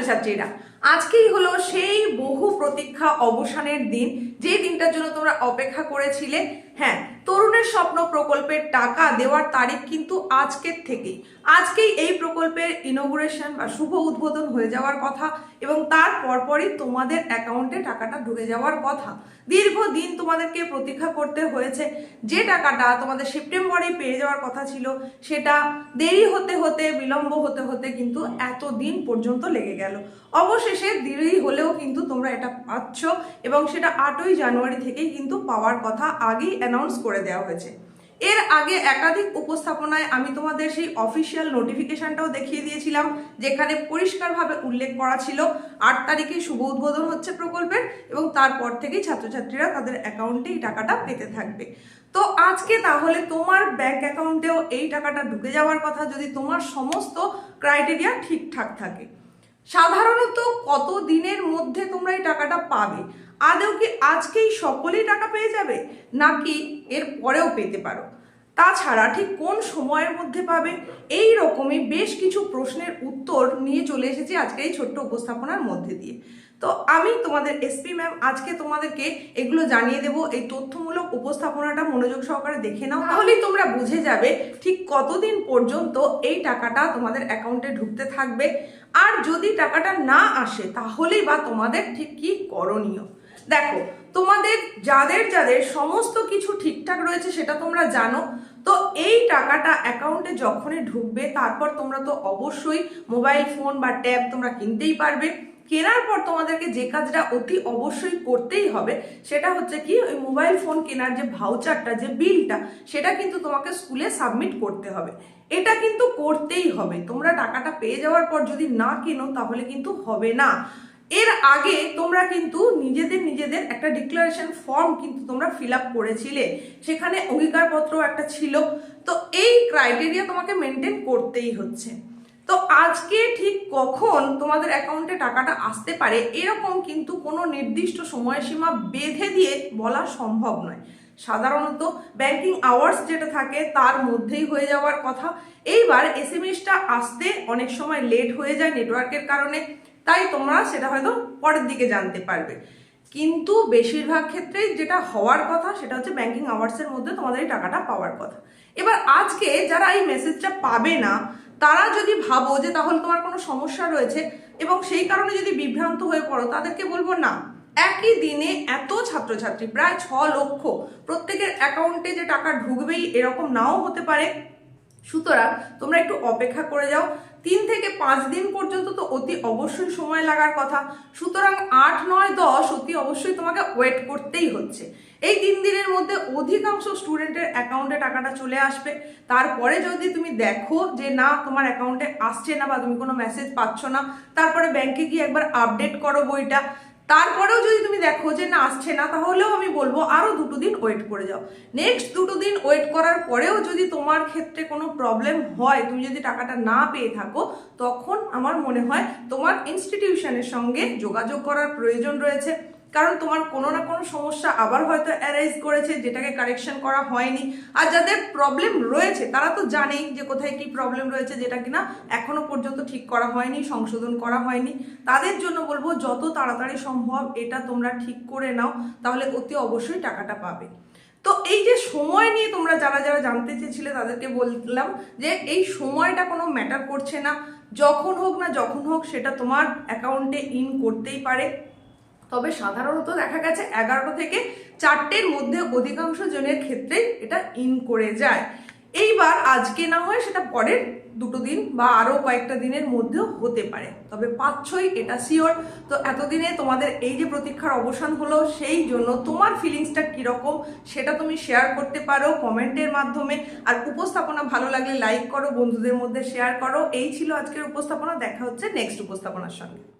ছাত্রছাত্রীরা আজকেই হলো সেই বহু প্রতীক্ষা অবসানের দিন। যে দিনটার জন্য তোমরা অপেক্ষা করেছিলে হ্যাঁ তরুণের স্বপ্ন প্রকল্পের টাকা দেওয়ার তারিখ কিন্তু আজকের থেকেই। আজকেই এই প্রকল্পের ইনোগুরেশন বা শুভ উদ্বোধন হয়ে যাওয়ার কথা এবং তার পরপরই তোমাদের অ্যাকাউন্টে টাকাটা ঢুকে যাওয়ার কথা। দীর্ঘদিন তোমাদেরকে প্রতীক্ষা করতে হয়েছে। যে টাকাটা তোমাদের সেপ্টেম্বরেই পেয়ে যাওয়ার কথা ছিল, সেটা দেরি হতে হতে, বিলম্ব হতে হতে কিন্তু এত দিন পর্যন্ত লেগে গেল। অবশেষে দেরি হলেও কিন্তু তোমরা এটা পাচ্ছ এবং সেটা আটই জানুয়ারি থেকেই কিন্তু পাওয়ার কথা আগেই অ্যানাউন্স করে দেওয়া হয়েছে। এর আগে একাধিক উপস্থাপনায় আমি তোমাদের সেই অফিসিয়াল নোটিফিকেশনটাও দেখিয়ে দিয়েছিলাম, যেখানে পরিষ্কারভাবে উল্লেখ করা ছিল আট তারিখে শুভ উদ্বোধন হচ্ছে প্রকল্পের এবং তারপর থেকেই ছাত্রছাত্রীরা তাদের অ্যাকাউন্টে এই টাকাটা পেতে থাকবে। তো আজকে তাহলে তোমার ব্যাংক অ্যাকাউন্টেও এই টাকাটা ঢুকে যাওয়ার কথা যদি তোমার সমস্ত ক্রাইটেরিয়া ঠিকঠাক থাকে। সাধারণত কত দিনের মধ্যে তোমরা এই টাকাটা পাবে? আদৌ কি আজকেই সকলেই টাকা পেয়ে যাবে? নাকি এর পরেও পেতে পারো? তাছাড়া ঠিক কোন সময়ের মধ্যে পাবে? এই রকমই বেশ কিছু প্রশ্নের উত্তর নিয়ে চলে এসেছি আজকে এই ছোট্ট উপস্থাপনার মধ্যে দিয়ে। তো আমি তোমাদের এসপি ম্যাম আজকে তোমাদেরকে এগুলো জানিয়ে দেব। এই তথ্যমূলক উপস্থাপনাটা মনোযোগ সহকারে দেখে নাও। তাহলেই তোমরা বুঝে যাবে ঠিক কতদিন পর্যন্ত এই টাকাটা তোমাদের অ্যাকাউন্টে ঢুকতে থাকবে। আর যদি টাকাটা না আসে, তাহলেই বা তোমাদের ঠিক কি করণীয়? দেখো, তোমাদের যাদের যাদের সমস্ত কিছু ঠিকঠাক রয়েছে সেটা তোমরা জানো। তো এই টাকাটা অ্যাকাউন্টে যখনই ঢুকবে, তারপর তোমরা তো অবশ্যই মোবাইল ফোন বা ট্যাব তোমরা কিনতেই পারবে। কেনার পর তোমাদেরকে যে কাজটা অতি অবশ্যই করতেই হবে, সেটা হচ্ছে কি, ওই মোবাইল ফোন কেনার যে ভাউচারটা যে বিলটা সেটা কিন্তু তোমাকে স্কুলে সাবমিট করতে হবে। এটা কিন্তু করতেই হবে। তোমরা টাকাটা পেয়ে যাওয়ার পর যদি না কেনো, তাহলে কিন্তু হবে না। এর আগে তোমরা কিন্তু নিজেদের নিজেদের একটা ডিক্লারেশন ফর্ম কিন্তু তোমরা ফিল আপ করেছিলে। সেখানে অঙ্গীকারপত্র একটা ছিল। তো এই ক্রাইটেরিয়া তোমাকে মেনটেন করতেই হচ্ছে। তো আজকে ঠিক কখন তোমাদের অ্যাকাউন্টে টাকাটা আসতে পারে, এরকম কিন্তু কোনো নির্দিষ্ট সময়সীমা বেঁধে দিয়ে বলা সম্ভব নয়। সাধারণত ব্যাংকিং আওয়ার্স যেটা থাকে তার মধ্যেই হয়ে যাওয়ার কথা। এইবার এস এম আসতে অনেক সময় লেট হয়ে যায় নেটওয়ার্কের কারণে। তাই তোমরা সেটা হয়তো পরের দিকে জানতে পারবে। কিন্তু বেশিরভাগ ক্ষেত্রেই যেটা হওয়ার কথা, সেটা হচ্ছে ব্যাংকিং আওয়ার্সের মধ্যে তোমাদের এই টাকাটা পাওয়ার কথা। এবার আজকে যারা এই মেসেজটা পাবে না, তারা যদি ভাবো যে তাহলে তোমার কোনো সমস্যা রয়েছে এবং সেই কারণে যদি বিভ্রান্ত হয়ে পড়ো, তাদেরকে বলব না। একই দিনে এত ছাত্রছাত্রী, প্রায় ছ লক্ষ, প্রত্যেকের অ্যাকাউন্টে যে টাকা ঢুকবেই এরকম নাও হতে পারে। সুতরাং তোমরা একটু অপেক্ষা করে যাও। পাঁচ দিন পর্যন্ত তো অতি অবশ্যই সময় লাগার কথা। সুতরাং আট, নয়, দশ অতি অবশ্যই তোমাকে ওয়েট করতেই হচ্ছে। এই তিন দিনের মধ্যে অধিকাংশ স্টুডেন্টের অ্যাকাউন্টে টাকাটা চলে আসবে। তারপরে যদি তুমি দেখো যে না, তোমার অ্যাকাউন্টে আসছে না বা তুমি কোনো মেসেজ পাচ্ছ না, তারপরে ব্যাংকে গিয়ে একবার আপডেট করো বইটা। তারপরেও যদি তুমি দেখো যে না, আসছে না, তাহলেও আমি বলব আরও দুটো দিন ওয়েট করে যাও। নেক্সট দুটো দিন ওয়েট করার পরেও যদি তোমার ক্ষেত্রে কোনো প্রবলেম হয়, তুমি যদি টাকাটা না পেয়ে থাকো, তখন আমার মনে হয় তোমার ইনস্টিটিউশনের সঙ্গে যোগাযোগ করার প্রয়োজন রয়েছে। কারণ তোমার কোনো না কোনো সমস্যা আবার হয়তো অ্যারাইজ করেছে, যেটাকে কারেকশন করা হয়নি। আর যাদের প্রবলেম রয়েছে, তারা তো জানেই যে কোথায় কি প্রবলেম রয়েছে, যেটা কিনা এখনও পর্যন্ত ঠিক করা হয়নি, সংশোধন করা হয়নি। তাদের জন্য বলব, যত তাড়াতাড়ি সম্ভব এটা তোমরা ঠিক করে নাও, তাহলে অতি অবশ্যই টাকাটা পাবে। তো এই যে সময় নিয়ে তোমরা যারা যারা জানতে চেয়েছিলে, তাদেরকে বললাম যে এই সময়টা কোনো ম্যাটার করছে না। যখন হোক না যখন হোক, সেটা তোমার অ্যাকাউন্টে ইন করতেই পারে। তবে সাধারণত দেখা গেছে এগারোটা থেকে চারটের মধ্যে অধিকাংশ জনের ক্ষেত্রে এটা ইন করে যায়। এইবার আজকে না হয় সেটা পরের দুটো দিন বা আরও কয়েকটা দিনের মধ্যেও হতে পারে। তবে পাচ্ছই এটা শিওর তো এতদিনে তোমাদের এই যে প্রতীক্ষার অবসান হলো, সেই জন্য তোমার ফিলিংসটা কীরকম সেটা তুমি শেয়ার করতে পারো কমেন্টের মাধ্যমে। আর উপস্থাপনা ভালো লাগলে লাইক করো, বন্ধুদের মধ্যে শেয়ার করো। এই ছিল আজকের উপস্থাপনা। দেখা হচ্ছে নেক্সট উপস্থাপনার সঙ্গে।